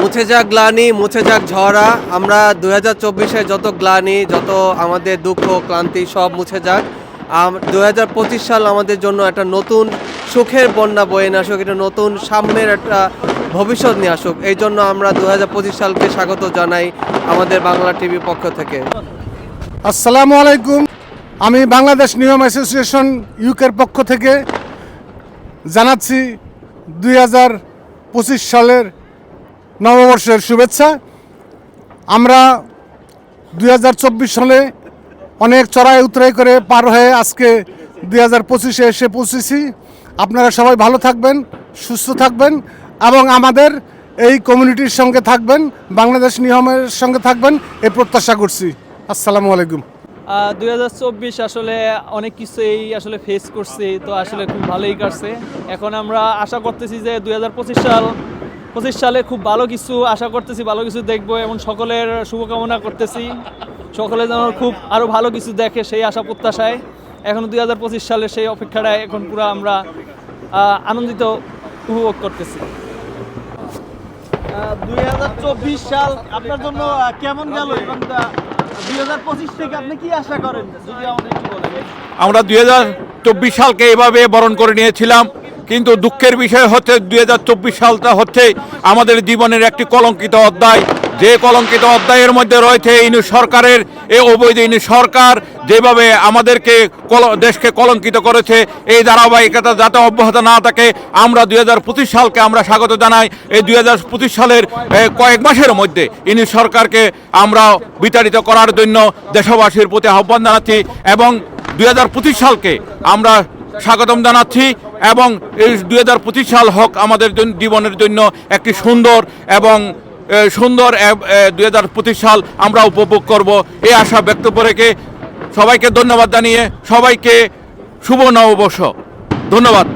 মুছে যাক গ্লানি মুছে যাক ঝরা। আমরা দু হাজার চব্বিশে যত গ্লানি যত আমাদের দুঃখ ক্লান্তি সব মুছে যাক। দু হাজার পঁচিশ সাল আমাদের জন্য একটা নতুন সুখের বন্যা বয়ে নিয়ে আসুক একটা নতুন সাম্যের একটা ভবিষ্যৎ নিয়ে আসুক। এই জন্য আমরা দু হাজার পঁচিশ সালকে স্বাগত জানাই আমাদের বাংলা টিভির পক্ষ থেকে। আসসালামু আলাইকুম। আমি বাংলাদেশ নিয়ম অ্যাসোসিয়েশন ইউকের পক্ষ থেকে জানাচ্ছি দুই হাজার পঁচিশ সালের নববর্ষের শুভেচ্ছা। আমরা দুই হাজার চব্বিশ সালে অনেক চড়াই উতরাই করে পার হয়ে আজকে দুই হাজার পঁচিশে এসে পৌঁছেছি। আপনারা সবাই ভালো থাকবেন, সুস্থ থাকবেন এবং আমাদের এই কমিউনিটির সঙ্গে থাকবেন, বাংলাদেশ নিয়মের সঙ্গে থাকবেন এই প্রত্যাশা করছি। আসসালামু আলাইকুম। দুই হাজার চব্বিশ আসলে অনেক কিছুই আসলে ফেস করছি, তো আসলে খুব ভালোই কাটছে। এখন আমরা আশা করতেছি যে দুই হাজার পঁচিশ সাল, পঁচিশ সালে খুব ভালো কিছু আশা করতেছি, ভালো কিছু দেখব এবং সকলের শুভকামনা করতেছি। সকলে যেন খুব আরও ভালো কিছু দেখে সেই আশা প্রত্যাশায়। এখন দুই হাজার পঁচিশ সালে সেই অপেক্ষাটায় এখন পুরো আমরা আনন্দিত উপভোগ করতেছি। দুই হাজার চব্বিশ সাল আপনার জন্য কেমন গেল? আমরা দুই হাজার চব্বিশ সালকে এভাবে বরণ করে নিয়েছিলাম, কিন্তু দুঃখের বিষয় হচ্ছে দুই হাজার চব্বিশ সালটা হচ্ছে আমাদের জীবনের একটি কলঙ্কিত অধ্যায়। যে কলঙ্কিত অধ্যায়ের মধ্যে রয়েছে ইনি সরকারের, এ অবৈধ ইনি সরকার যেভাবে আমাদেরকে দেশকে কলঙ্কিত করেছে, এই ধারাবাহিকতা যাতে অব্যাহত না থাকে, আমরা দুই হাজার পঁচিশ সালকে আমরা স্বাগত জানাই। এই দুই হাজার পঁচিশ সালের কয়েক মাসের মধ্যে ইনি সরকারকে আমরা বিতাড়িত করার জন্য দেশবাসীর প্রতি আহ্বান জানাচ্ছি এবং দুই হাজার পঁচিশ সালকে আমরা স্বাগতম জানাচ্ছি এবং এই দুই হাজার পঁচিশ সাল হোক আমাদের জীবনের জন্য একটি সুন্দর এবং সুন্দর দুই হাজার পঁচিশ সাল আমরা উপভোগ করব। এই আশা ব্যক্ত রেখে সবাইকে ধন্যবাদ জানিয়ে সবাইকে শুভ নববর্ষ। ধন্যবাদ।